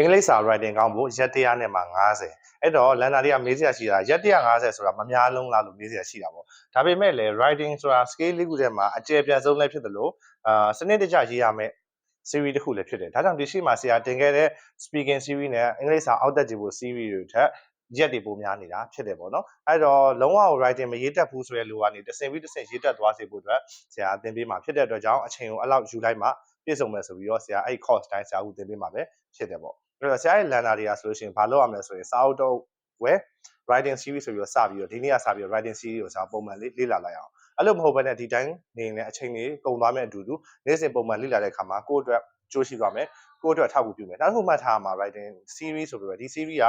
အင်္ဂလိပ်စာ writing ကောင်းဖို့ရက်100နဲ့မှ90အဲ့တော့လန်နာတွေကမေးစရာရှိတာရက်150ဆိုတာမများလုံးလားလို့မေးစရာရှိတာပေါ့ဒါပေမဲ့လည်း writing ဆိုတာ scale လေးခုထဲမှာအကျယ်ပြန့်ဆုံးလည်းဖြစ်တယ်လို့အာစနစ်တကျရေးရမယ် series တစ်ခုလည်းဖြစ်တယ်ဒါကြောင့်ဒီရှိမှာဆရာတင်ခဲ့တဲ့ speaking series နဲ့အင်္ဂလိပ်စာအောက်တက်ကြည့်ဖို့ series တွေထက်ရက်တွေပိုများနေတာဖြစ်တယ်ပေါ့နော်အဲ့တော့လုံးဝ writing မရေးတတ်ဘူးဆိုတဲ့လူကနေတစ်ဆင့်ပြီးတစ်ဆင့်ရေးတတ်သွားစေဖို့အတွက်ဆရာသင်ပေးမှာဖြစ်တဲ့အတွက်ကြောင့်အချိန်ကိုအဲ့လောက်ယူလိုက်မှပြည့်စုံမယ်ဆိုပြီးတော့ဆရာအဲ့ course တိုင်းဆရာကသင်ပေးမှာပဲဖြစ်တယ်ပေါ့ အဲ့တော့ဆရာရဲ့ learner တွေကဆိုလို့ရှိရင်ဘာလုပ်ရမလဲဆိုရင်စာအုပ်တော့ဝယ် writing series ဆိုပြီးတော့စပြီးတော့ဒီနေ့ကစပြီးတော့ writing series ကိုဆရာပုံမှန်လေးလေ့လာလိုက်အောင်အဲ့လိုမဟုတ်ဘဲနဲ့ဒီတိုင်းနေနေအချိန်လေးကုန်သွားမဲ့အတူတူနေ့စဉ်ပုံမှန်လေ့လာတဲ့အခါမှာကိုယ့်အတွက် ကြိုးရှိသွားမယ်ကိုယ့်အတွက်ထောက်ကူပြုမယ်နောက်တစ်ခုမှတ်ထားမှာ writing series ဆိုပြီးတော့ဒီ series က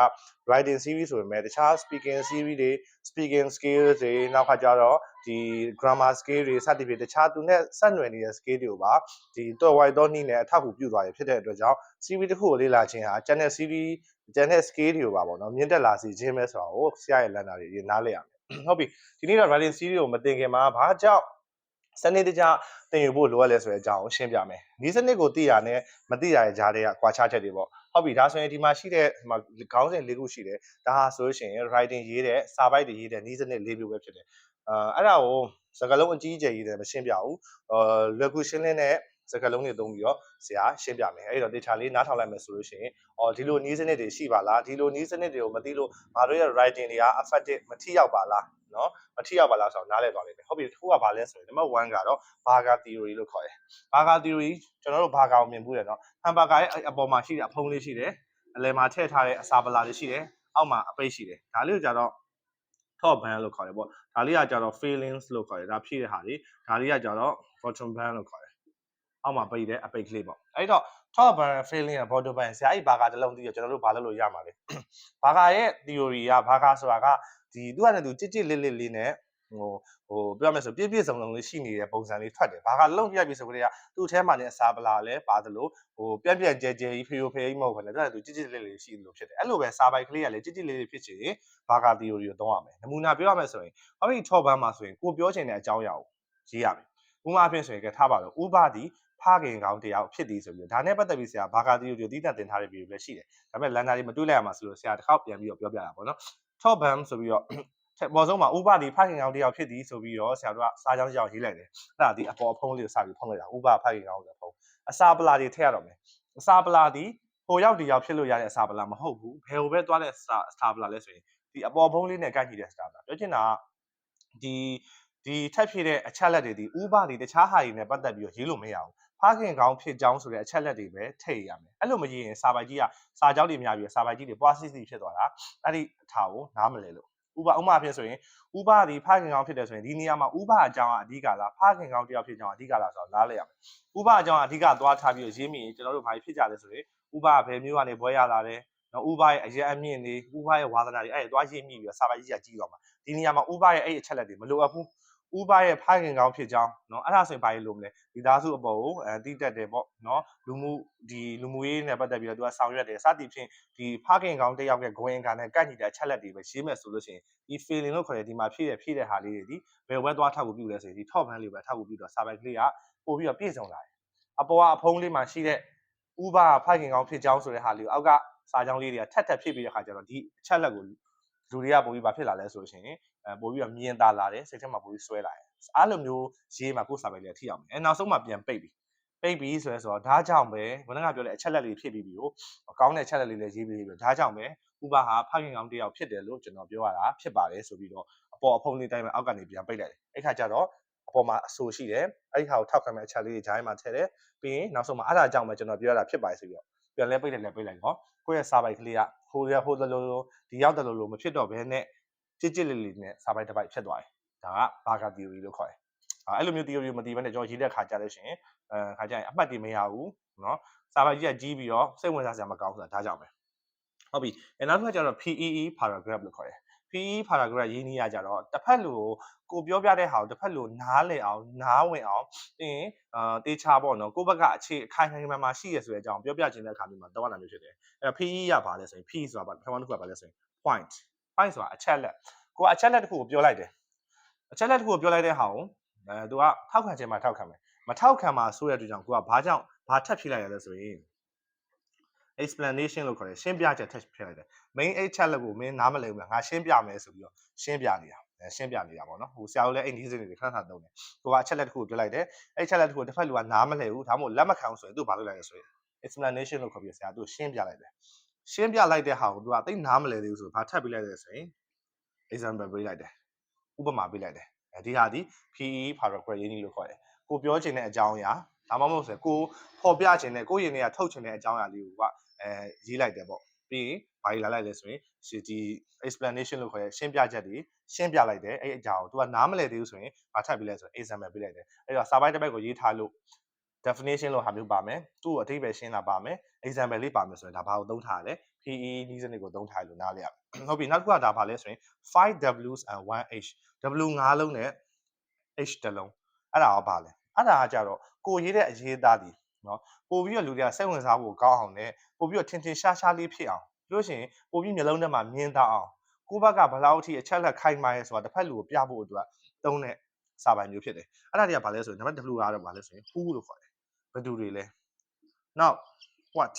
writing series ဆိုပေမဲ့တခြား speaking series တွေ speaking skills တွေနောက်ခါကျတော့ဒီ grammar skill တွေစသဖြင့်တခြားသူနဲ့ဆက်နွယ်နေတဲ့ skill တွေကိုပါဒီတော်ဝိုက်သောနည်းနဲ့အထောက်အကူပြုသွားရဖြစ်တဲ့အတွက်ကြောင့် series တစ်ခုကိုလေ့လာခြင်းဟာ channel series ကျန်တဲ့ skill တွေကိုပါပေါ့နော်မြင့်တက်လာစေခြင်းပဲဆိုတာကိုဆရာရဲ့ learner တွေနားလည်ရမယ်ဟုတ်ပြီဒီနေ့တော့ writing series ကိုမသင်ခင်မှာဘာကြောင့် စနစ်တကျသင်ယူဖို့လိုအပ်လဲဆိုတဲ့အကြောင်းကိုရှင်းပြမယ်။ဒီစနစ်ကိုသိရနဲ့မသိရတဲ့ကြားတွေကကွာခြားချက်တွေပေါ့။ဟုတ်ပြီဒါဆိုရင်ဒီမှာရှိတဲ့ဒီမှာခေါင်းစဉ်၄ခုရှိတယ်။ဒါဟာဆိုလို့ရှိရင် writing ရေးတဲ့စာပိုက်တွေရေးတဲ့ဤစနစ်၄မျိုးပဲဖြစ်တယ်။အာအဲ့ဒါကိုစကားလုံးအကြီးအကျယ်ရေးတယ်မရှင်းပြဘူး။အာလွယ်ကူရှင်းလင်းတဲ့စကားလုံးတွေသုံးပြီးတော့ဆရာရှင်းပြမယ်အဲ့တော့ data လေးနားထောင်လိုက်မယ်ဆိုလို့ရှိရင်အော်ဒီလိုနည်းစနစ်တွေရှိပါလားဒီလိုနည်းစနစ်တွေကိုမသိလို့ငါတို့ရဲ့ writing တွေက effective မထိရောက်ပါလားနော်မထိရောက်ပါလားဆိုတော့နားလည်သွားလိမ့်မယ်ဟုတ်ပြီတစ်ခုကဘာလဲဆိုရင် number 1ကတော့ Barger theory လို့ခေါ်တယ် Barger theory ကျွန်တော်တို့ Barger ကိုမြင်ဘူးတယ်နော် hamburger ရဲ့အပေါ်မှာရှိတဲ့အဖုံးလေးရှိတယ်အလယ်မှာထည့်ထားတဲ့အစာပလာလေးရှိတယ်အောက်မှာအပိတ်ရှိတယ်ဒါလေးကိုကြတော့ top band လို့ခေါ်တယ်ပေါ့ဒါလေးကကြတော့ feelings လို့ခေါ်တယ်ဒါဖြည့်တဲ့ဟာလေးဒါလေးကကြတော့ bottom band လို့ခေါ်တယ် အောက်မှာပိတ်တဲ့အပိတ်ကလေးပေါ့အဲ့တော့ top band feeling နဲ့ bottom band ဆရာအဲ့ဘာကာတစ်လုံးသိရကျွန်တော်တို့ဘာလုပ်လို့ရမှာလဲဘာကာရဲ့ theory ကဘာကာဆိုတာကဒီသူကလည်းသူကြစ်ကြစ်လစ်လစ်လေးနဲ့ဟိုဟိုပြောရမယ်ဆိုပြည့်ပြည့်စုံစုံလေးရှိနေတဲ့ပုံစံလေးထွက်တယ်ဘာကလုံးပြပြဆိုကြတဲ့ကသူ့ထဲမှာလည်းအစာပလာလည်းပါသလိုဟိုပြက်ပြက်ကြဲကြဲကြီးဖေယိုဖေးကြီးမဟုတ်ဘူးလေသူကသူကြစ်ကြစ်လေးလေးရှိလို့ဖြစ်တယ်အဲ့လိုပဲစာပိုက်ကလေးကလည်းကြစ်ကြစ်လေးလေးဖြစ်ချင်ဘာကာ theory ကိုသုံးရမယ်နမူနာပြောရမယ်ဆိုရင်ဟောဒီ top band မှာဆိုရင်ကိုပြောချင်တဲ့အကြောင်းအရာကိုရေးရမယ်ဥပမာအဖြစ်ဆိုရင်ကထားပါတော့ဥပဒီ ဖခင်ကောင်းတယောက်ဖြစ်သည်ဆိုပြီးဒါနဲ့ပတ်သက်ပြီးဆရာဘာကာတီယိုတီတည်တင်ထားတဲ့ဗီဒီယိုလည်းရှိတယ်ဒါပေမဲ့လန်နာတွေမတွေ့လိုက်ရမှာဆိုလို့ဆရာတစ်ခေါက်ပြန်ပြီးတော့ပြောပြတာပေါ့နော် top bam ဆိုပြီးတော့ပေါ်ဆုံးမှာဥပဒီဖခင်ကောင်းတယောက်ဖြစ်သည်ဆိုပြီးတော့ဆရာတို့ကစာကြောင်းကြောင်းရေးလိုက်တယ်အဲ့ဒါဒီအပေါ်အဖုံးလေးကိုစပြီးဖုံးလိုက်တာဥပဖခင်ကောင်းဆိုတဲ့ဖုံးအစာပလာတွေထည့်ရတော့မယ်အစာပလာဒီဟိုရောက်ဒီရောက်ဖြစ်လို့ရတဲ့အစာပလာမဟုတ်ဘူးဘယ်ဟိုပဲသွားတဲ့စာစာပလာလဲဆိုရင်ဒီအပေါ်ဖုံးလေးနဲ့ကိုက်ကြည့်တဲ့စာပလာပြောချင်တာကဒီဒီထက်ဖြစ်တဲ့အချက်လက်တွေဒီဥပဒီတခြားဟာတွေနဲ့ပတ်သက်ပြီးတော့ရေးလို့မရဘူး ဖခင်ကောင်းဖြစ်ကြောင်းဆိုတဲ့အချက်လက်တွေပဲထည့်ရမယ်အဲ့လိုမရေးရင်စာပိုက်ကြီးကစာကြောင်းတွေများပြီးစာပိုက်ကြီးတွေပွားစစ်စစ်ဖြစ်သွားတာအဲ့ဒီအထာကိုနားမလဲလို့ဥပဥမာဖြစ်ဆိုရင်ဥပဒီဖခင်ကောင်းဖြစ်တယ်ဆိုရင်ဒီနေရာမှာဥပအကြောင်းအဓိကလားဖခင်ကောင်းတယောက်ဖြစ်ကြောင်းအဓိကလားဆိုတော့နားလဲရမယ်ဥပအကြောင်းအဓိကသွားထားပြီးရေးမိရင်ကျွန်တော်တို့ဘာဖြစ်ကြလဲဆိုရင်ဥပဘယ်မျိုးကနေဘွဲရလာတယ်နော်ဥပရဲ့အရင်အမြင့်တွေဥပရဲ့ဝါသနာတွေအဲ့ဒါသွားရေးမိပြီးတော့စာပိုက်ကြီးကကြီးသွားမှာဒီနေရာမှာဥပရဲ့အဲ့အချက်လက်တွေမလိုအပ်ဘူး ဥပရဲ့ဖိုင်ခင်ကောင်းဖြစ်ကြောင်းเนาะအဲ့ဒါဆိုရင်ဘာလို့လို့မလဲဒီသားစုအပေါ်ကိုအဲတိတက်တယ်ပေါ့เนาะလူမှုဒီလူမှုရေးနဲ့ပတ်သက်ပြီးတော့သူကဆောင်ရွက်တယ်စသည်ဖြင့်ဒီဖခင်ကောင်းတယောက်ရဲ့ဂွင်ကနဲ့ကန့်ညီတဲ့အချက်လက်တွေပဲရေးမယ်ဆိုလို့ရှိရင်ဒီ feeling လို့ခေါ်တဲ့ဒီမှာဖြည့်ရဖြည့်တဲ့ဟာလေးတွေဒီဘယ်ဝဲသွားထောက်ကူပြုလဲဆိုရင်ဒီ top band လေးပဲထောက်ကူပြုတော့စာပိုက်ကလေးကပို့ပြီးတော့ပြည့်စုံလာတယ်အပေါ်ကအဖုံးလေးမှာရှိတဲ့ဥပဖခင်ကောင်းဖြစ်ကြောင်းဆိုတဲ့ဟာလေးကိုအောက်ကစာကြောင်းလေးတွေကထက်ထက်ဖြစ်ပြီးတဲ့ခါကျတော့ဒီအချက်လက်ကိုလူတွေကပို့ပြီးဘာဖြစ်လာလဲဆိုရှင် အဲပို့ပြီးတော့မြင်သာလာတယ်စိတ်ထဲမှာပို့ပြီးဆွဲလာတယ်အားလိုမျိုးရေးမှာကိုယ်စာပိုက်လေးထိအောင်မယ်အဲနောက်ဆုံးမှပြန်ပိတ်ပြီးပိတ်ပြီးဆိုရဲဆိုတော့ဒါကြောင့်ပဲဘယ်နှကပြောလဲအချက်လက်လေးဖြစ်ပြီးပြီကိုကောင်းတဲ့အချက်လက်လေးလည်းရေးပြီးပြီဒါကြောင့်ပဲဥပဟာဖခင်ကောင်းတယောက်ဖြစ်တယ်လို့ကျွန်တော်ပြောရတာဖြစ်ပါတယ်ဆိုပြီးတော့အပေါ်အဖုံးလေးတိုင်းမှာအောက်ကနေပြန်ပိတ်လိုက်တယ်အဲ့ခါကျတော့အပေါ်မှာအဆိုရှိတယ်အဲ့ဒီဟာကိုထောက်ခံမဲ့အချက်လေးတွေဂျိုင်းမှာထည့်တယ်ပြီးရင်နောက်ဆုံးမှာအဲ့ဒါကြောင့်ပဲကျွန်တော်ပြောရတာဖြစ်ပါတယ်ဆိုပြီးတော့ပြန်လဲပိတ်တယ်လဲပိတ်လိုက်တော့ကိုယ့်ရဲ့စာပိုက်ကလေးကဟိုရဟိုတလို့လို့ဒီရောက်တယ်လို့လို့မဖြစ်တော့ဘဲနဲ့ ကြစ်ကြစ်လေးလေးနဲ့စာပိုက်တစ်ပိုက်ဖြစ်သွားတယ်ဒါကဘာကာ theory လို့ခေါ်တယ်အဲ့လိုမျိုး theory မသိဘဲနဲ့ကျွန်တော်ရေးတဲ့ခါကြလို့ရှိရင်အဲခါကြရင်အမှတ်တွေမရဘူးเนาะစာပိုက်ကြီးကကြီးပြီးတော့စိတ်ဝင်စားစရာမကောင်းဘူးဆိုတာဒါကြောင့်ပဲဟုတ်ပြီအဲနောက်တစ်ခါကျတော့ PEE paragraph လို့ခေါ်တယ် PE paragraph ရေးနည်းရကြတော့တစ်ဖက်လူကိုကိုပြောပြတဲ့ဟာကိုတစ်ဖက်လူနားလည်အောင်နားဝင်အောင်ပြီးရင်အာတေချာပေါ့နော်ကိုဘက်ကအခြေအခိုင်ခိုင်မာမာရှိရဆိုတဲ့အကြောင်းပြောပြခြင်းတဲ့အခါမျိုးမှာတော့နာမျိုးဖြစ်တယ်အဲ PE ရပါလဲဆိုရင် P ဆိုတာဘာပထမတစ်ခုကဘာလဲဆိုရင် point point ဆိုတာအချက်လက်ကိုကအချက်လက်တစ်ခုကိုပြောလိုက်တယ်အချက်လက်တစ်ခုကိုပြောလိုက်တဲ့ဟာကိုအဲသူကထောက်ခံခြင်းမှာထောက်ခံမယ်မထောက်ခံမှာဆိုတဲ့အတွက်ကြောင့်ကိုကဘာကြောင့်ဘာထပ်ဖြည့်လိုက်ရလဲဆိုရင် explanation လို့ခေါ်တယ်ရှင်းပြချက် text ဖြစ်လိုက်တယ် main 8ချက်လက်ကိုမင်းနားမလည်ဘူးလားငါရှင်းပြမယ်ဆိုပြီးတော့ရှင်းပြနေတာအဲရှင်းပြနေတာပေါ့နော်ဟိုဆရာတို့လည်းအဲ့ဒီစင်းတွေခဏခဏသုံးတယ်ကိုကအချက်လက်တစ်ခုကိုပြလိုက်တယ်အဲ့ချက်လက်တစ်ခုကိုတစ်ဖက်လူကနားမလည်ဘူးဒါမှမဟုတ်လက်မခံဘူးဆိုရင်သူဘာလုပ်လိုက်လဲဆိုရင် explanation လို့ခေါ်ပြီးဆရာသူရှင်းပြလိုက်တယ် ရှင်းပြလိုက်တဲ့ဟာကိုသူကသိနားမလည်သေးဘူးဆိုဘာထပ်ပေးလိုက်လဲဆိုရင် example ပေးလိုက်တယ်ဥပမာပေးလိုက်တယ်အဲဒီဟာဒီ PE paragraph ရင်းကြီးလို့ခေါ်တယ်ကိုပြောချင်တဲ့အကြောင်းအရာဒါမှမဟုတ်ဆိုရင်ကိုပေါ်ပြချင်တဲ့ကိုရင်းတွေကထုတ်ချင်တဲ့အကြောင်းအရာလေးကိုကအဲရေးလိုက်တယ်ပေါ့ပြီးရင်ဘာကြီးလာလိုက်လဲဆိုရင်ဒီ explanation လို့ခေါ်တဲ့ရှင်းပြချက်တွေရှင်းပြလိုက်တယ်အဲ့အကြောင်းကို तू ကနားမလည်သေးဘူးဆိုရင်ဘာထပ်ပေးလဲဆိုရင် example ပေးလိုက်တယ်အဲ့တော့စာပိုက်တစ်ပိုက်ကိုရေးထားလို့ definition လို့ဟာမျိုးပါမယ်သူ့ကိုအဓိပ္ပာယ်ရှင်းတာပါမယ် example လေးပါမယ်ဆိုရင်ဒါဘာကိုသုံးထားရလဲ PE နည်းစနစ်ကိုသုံးထားရလို့နားလည်ရမယ်ဟုတ်ပြီနောက်တစ်ခုကဒါပါလဲဆိုရင် 5Ws and 1H W ၅လုံးနဲ့ H တစ်လုံးအဲ့ဒါရောပါလဲအဲ့ဒါကကြတော့ကိုရေးတဲ့အရေးသားဒီနော်ပို့ပြီးတော့လူတွေကစိတ်ဝင်စားဖို့ကောင်းအောင်နဲ့ပို့ပြီးတော့ထင်ထင်ရှားရှားလေးဖြစ်အောင်ပြောလို့ရှိရင်ပို့ပြီးမျိုးလုံးထဲမှာမြင်သာအောင်ကိုယ့်ဘက်ကဘယ်လောက်အထိအချက်လက်ခိုင်မာရဲဆိုတာတစ်ဖက်လူကိုပြဖို့အတွက်သုံးတဲ့စာပိုင်မျိုးဖြစ်တယ်အဲ့ဒါတွေကဘာလဲဆိုရင်နံပါတ် W ကတော့ဘာလဲဆိုရင် who လို့ခေါ်တယ် ဘယ်သူတွေလဲ now what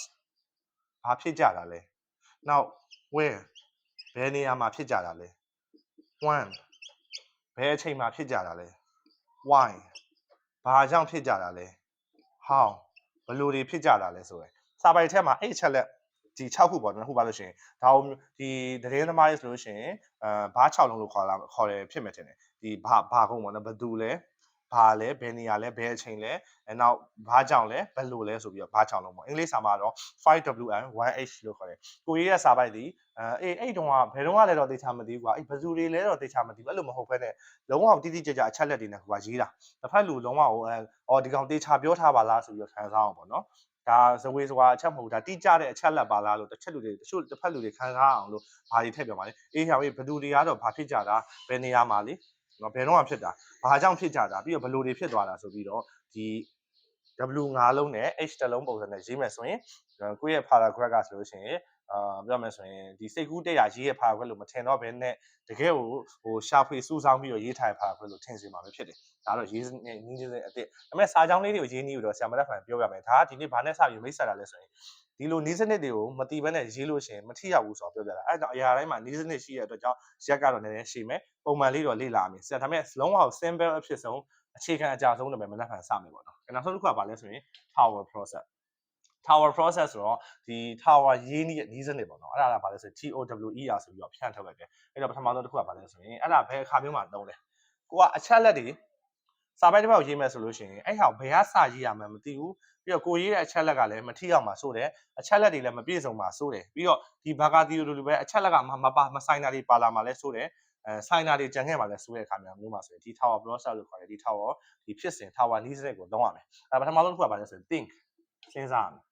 ဘာဖြစ်ကြတာလဲ now where ဘယ်နေရာမှာဖြစ်ကြတာလဲ when ဘယ်အချိန်မှာဖြစ်ကြတာလဲ why ဘာကြောင့်ဖြစ်ကြတာလဲ how ဘယ်လိုတွေဖြစ်ကြတာလဲဆိုရယ်စာပိုင်ထဲမှာအဲ့အချက်လက်ဒီ6ခုပေါ့နော်ခုပါလို့ရှိရင်ဒါကိုဒီသတင်းသမားရေးဆိုလို့ရှိရင်အဲဘာ6လုံးလို့ခေါ်လာခေါ်တယ်ဖြစ်မယ်ထင်တယ်ဒီဘာဘာကုန်းပေါ့နော်ဘယ်သူလဲ ဘာလဲဘယ်နေရာလဲဘယ်အချိန်လဲအဲနောက်ဘာကြောင့်လဲဘယ်လိုလဲဆိုပြီးတော့ဘာ6လုံးပေါ့အင်္ဂလိပ်စာမှာတော့ 5WN 1H လို့ခေါ်တယ်ကိုရေးရဲ့စာပိုက်ဒီအဲအေးအဲ့တုန်းကဘယ်တော့ကလဲတော့တေချာမသိဘူးကွာအဲ့ဘယ်သူတွေလဲတော့တေချာမသိဘူးအဲ့လိုမဟုတ်ဘဲနဲ့လုံးဝတိတိကျကျအချက်လက်တွေနဲ့ကွာရေးတာတစ်ဖက်လူလုံးဝဟိုအဲအော်ဒီကောင်တေချာပြောထားပါလားဆိုပြီးတော့ခံစားအောင်ပေါ့နော်ဒါဇဝေဇဝါအချက်မဟုတ်ဒါတိကျတဲ့အချက်လက်ပါလားလို့တစ်ချက်လူတွေတချို့တစ်ဖက်လူတွေခံစားအောင်လို့ဘာတွေထည့်ပြောပါလဲအေးဟောင်အေးဘယ်သူတွေကတော့ဘာဖြစ်ကြတာဘယ်နေရာမှာလေ နော်ဘယ်တော့မှဖြစ်တာဘာကြောင့်ဖြစ်ကြတာပြီးတော့ဘယ်လိုတွေဖြစ်သွားတာဆိုပြီးတော့ဒီ W 5 လုံးနဲ့ H တစ်လုံးပုံစံနဲ့ရေးမယ်ဆိုရင်ကိုယ့်ရဲ့ paragraph ကဆိုလို့ရှိရင်အာပြောမယ်ဆိုရင်ဒီစိတ်ကူးတက်ရရေးရဲ့ paragraph လို့မထင်တော့ဘဲနဲ့တကယ်ကိုဟိုရှာဖွေစူးစောင်းပြီးတော့ရေးထားတဲ့ paragraph လို့ထင်စီမှာပဲဖြစ်တယ်ဒါတော့ရေးနေနီးနေတဲ့အစ်စ်ဒါပေမဲ့စာကြောင်းလေးတွေကိုရေးနေပြီးတော့ဆရာမတက်ဖန်ပြောပြမယ်ဒါကဒီနေ့ဘာနဲ့စပြီးမိတ်ဆက်တာလဲဆိုရင် ဒီလိုနီးစနစ်တွေကိုမတီးဘဲနဲ့ရေးလို့ရှိရင်မထိရောက်ဘူးဆိုတော့ပြောပြတာအဲဒါကြောင့်အရာတိုင်းမှာနီးစနစ်ရှိရတဲ့အတွက်ကြောင့်ရက်ကတော့နည်းနည်းရှိမယ်ပုံမှန်လေးတော့လေ့လာမယ်ဆရာဒါပေမဲ့လုံးဝ simple အဖြစ်ဆုံးအခြေခံအကြဆုံးတွေပဲမနက်ဖြန်စမယ်ပေါ့နော်။နောက်ဆုံးတစ်ခုကဘာလဲဆိုရင် tower process tower process ဆိုတော့ဒီ tower ရေးနည်းနီးစနစ်ပေါ့နော်။အဲ့ဒါကဘာလဲဆိုရင် TOWER ဆိုပြီးတော့ဖြန့်ထုတ်လိုက်တယ်။အဲ့တော့ပထမဆုံးတစ်ခုကဘာလဲဆိုရင်အဲ့ဒါဘယ်အခါမျိုးမှာသုံးလဲ။ကိုကအချက်လက်တွေ စာပိုက်တစ်ပတ်ကိုရေးမယ်ဆိုလို့ရှိရင်အဲ့ဟာဘယ်ကစာရေးရမှန်းမသိဘူး။ပြီးတော့ကိုရေးတဲ့အချက်လက်ကလည်းမထိအောင်မှာစိုးတယ်။အချက်လက်တွေလည်းမပြည့်စုံမှာစိုးတယ်။ပြီးတော့ဒီဘာကာတီယိုလိုပဲအချက်လက်ကမမပါမဆိုင်တာတွေပါလာမှာလည်းစိုးတယ်။အဲဆိုင်တာတွေကြံခဲ့မှာလဲဆိုတဲ့အခါမျိုးမျိုးမှာဆိုရင်ဒီ tower process လို့ခေါ်တယ်ဒီ tower ဒီဖြစ်စဉ် tower နီးစနစ်ကိုသုံးရမယ်အဲပထမဆုံးတစ်ခုကဘာလဲဆိုရင် think စဉ်းစားရမယ်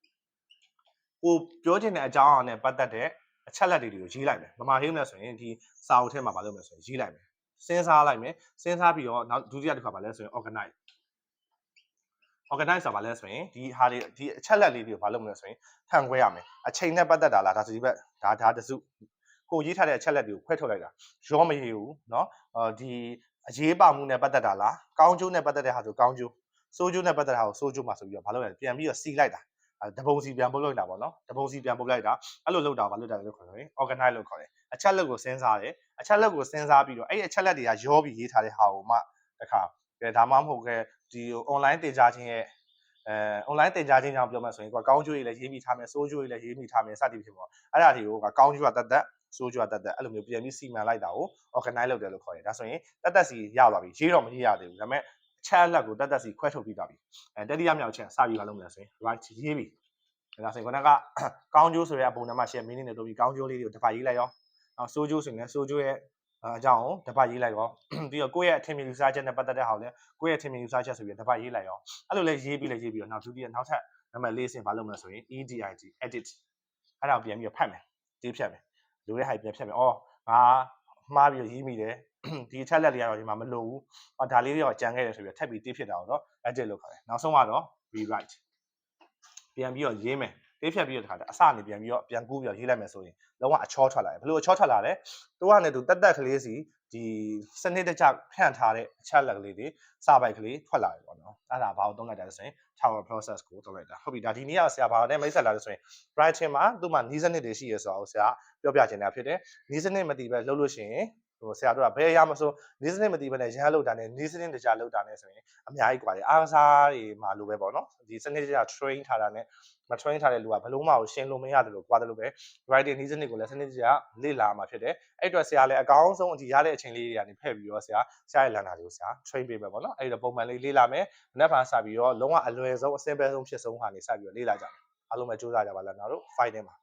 ကိုပြောချင်တဲ့အကြောင်းအရာနဲ့ပတ်သက်တဲ့အချက်လက်တွေကိုရေးလိုက်မယ်မမရေးမလဲဆိုရင်ဒီစာအုပ်ထဲမှာဘာလုပ်မလဲဆိုရင်ရေးလိုက်မယ် စဉ်းစားလိုက်မယ်စဉ်းစားပြီးတော့နောက်ဒုတိယတစ်ခါဘာလဲဆိုရင် organize organize ဆိုတာဘာလဲဆိုရင်ဒီဟာတွေဒီအချက်လက်လေးတွေကိုဘာလုပ်မလဲဆိုရင်ထန်ခွဲရမယ်အချိန်နဲ့ပတ်သက်တာလားဒါဆိုဒီဘက်ဒါဒါတစုကိုရေးထားတဲ့အချက်လက်တွေကိုခွဲထုတ်လိုက်တာရောမရေးဘူးเนาะအော်ဒီအရေးပါမှုနဲ့ပတ်သက်တာလားကောင်းကျိုးနဲ့ပတ်သက်တဲ့ဟာဆိုကောင်းကျိုးစိုးကျိုးနဲ့ပတ်သက်တာကိုစိုးကျိုးမှာဆိုပြီးတော့ဘာလုပ်လဲပြန်ပြီးတော့စီလိုက်တာအဲတပုံစီပြန်ပုတ်လိုက်တာပေါ့နော်တပုံစီပြန်ပုတ်လိုက်တာအဲ့လိုလုပ်တာဘာလုပ်တာလဲလို့ခေါ်တယ် organize လို့ခေါ်တယ် အချက်လက်ကိုစဉ်းစားတယ်အချက်လက်ကိုစဉ်းစားပြီးတော့အဲ့ဒီအချက်လက်တွေကရောပြီးရေးထားတဲ့ဟာကိုမှတခါကဲဒါမှမဟုတ်ကဲဒီ online တင်ကြားခြင်းရဲ့အဲ online တင်ကြားခြင်းကြောင့်ပြောမှဆိုရင်ကိုကောင်းကျိုးတွေလည်းရေးမိထားမယ်စိုးကျိုးတွေလည်းရေးမိထားမယ်စသည်ဖြင့်ပေါ့အဲ့ဒါတွေကိုကကောင်းကျိုးကတတ်တတ်စိုးကြွတက်တက်အဲ့လိုမျိုးပြန်ပြီးစီမံလိုက်တာကို organize လုပ်တယ်လို့ခေါ်တယ်ဒါဆိုရင်တက်တက်စီရသွားပြီရေးတော့မရေးရသေးဘူးဒါပေမဲ့အချက်အလက်ကိုတက်တက်စီခွဲထုတ်ပြီးသွားပြီအဲတတိယမြောက်ချက်စပြီးပါလို့မလဲဆိုရင် right ရေးပြီဒါဆိုရင်ခုနကကောင်းကျိုးဆိုတဲ့အပုံနံပါတ် share meaning နဲ့တို့ပြီးကောင်းကျိုးလေးတွေကိုတစ်ဖက်ရေးလိုက်ရော နောက်စိုးကျိုးဆိုရင်လည်းစိုးကျိုးရဲ့အကြောင်းကိုတစ်ဖက်ရေးလိုက်ရောပြီးတော့ကိုယ့်ရဲ့အထင်မြင်ယူဆချက်နဲ့ပတ်သက်တဲ့ဟာကိုလည်းကိုယ့်ရဲ့အထင်မြင်ယူဆချက်ဆိုပြီးတစ်ဖက်ရေးလိုက်ရောအဲ့လိုလဲရေးပြီးလဲရေးပြီးတော့နောက်ဒုတိယနောက်ထပ်နံပါတ်၄ဆင့်ဘာလုပ်မလဲဆိုရင် EDIT edit အဲ့ဒါကိုပြန်ပြီးတော့ဖတ်မယ်ဒီဖြတ်မယ်လိုတဲ့ဟာပြန်ဖြတ်မယ်။အော်ငါမှားပြီးရေးမိတယ်။ဒီအချက်လက်တွေကတော့ဒီမှာမလိုဘူး။အော်ဒါလေးတွေကကြံခဲ့တယ်ဆိုပြီးထပ်ပြီးတိဖြစ်တာတော့ edit လုပ်ခေါ်တယ်။နောက်ဆုံးကတော့ rewrite ပြန်ပြီးတော့ရေးမယ် လေးဖြတ်ပြီးတော့တခါတည်းအစနေပြန်ပြီးတော့ပြန်ကူးပြီးတော့ရေးလိုက်မယ်ဆိုရင်လုံးဝအချောထွက်လာတယ်ဘယ်လိုအချောထွက်လာလဲသူကလည်းသူတက်တက်ကလေးစီဒီစနစ်တကျဖြန့်ထားတဲ့အချက်လက်ကလေးတွေစာပိုက်ကလေးထွက်လာတယ်ပေါ့နော်အဲ့ဒါဘာကိုသုံးလိုက်တာလဲဆိုရင် tower process ကိုသုံးလိုက်တာဟုတ်ပြီဒါဒီနေ့ကဆရာဘာနဲ့မိတ်ဆက်လာလို့ဆိုရင် writing မှာသူ့မှာနီးစနစ်တွေရှိရဆိုတော့ဆရာပြောပြချင်တာဖြစ်တယ်နီးစနစ်မတည်ပဲလုပ်လို့ရှိရင် ဟိုဆရာတို့ကဘယ်ရာမဆိုနေစနစ်မတည်ဘဲနဲ့ရဟန်းလောက်တာနဲ့နေစနစ်တကြလောက်တာနဲ့ဆိုရင်အများကြီးကွာတယ်အားကစားတွေမှာလိုပဲပေါ့နော်ဒီစနစ်တကြ train ထားတာနဲ့မ train ထားတဲ့လူကဘလုံးမကိုရှင်းလို့မရတယ်လို့ကွာတယ်လို့ပဲ writing နေစနစ်ကိုလည်းစနစ်တကြလေ့လာမှာဖြစ်တယ်အဲ့တော့ဆရာလည်းအကောင်းဆုံးအထိရတဲ့အချိန်လေးတွေကနေဖက်ပြီးတော့ဆရာဆရာရဲ့လန်တာတွေကိုဆရာ train ပေးမယ်ပေါ့နော်အဲ့တော့ပုံမှန်လေးလေ့လာမယ်မနေ့ကစပြီးတော့လုံးဝအလွယ်ဆုံးအစင်ပဲဆုံးဖြစ်ဆုံးဟာနေစပြီးတော့လေ့လာကြတယ်အားလုံးပဲကြိုးစားကြပါလားကျွန်တော်တို့ fight ထဲမှာ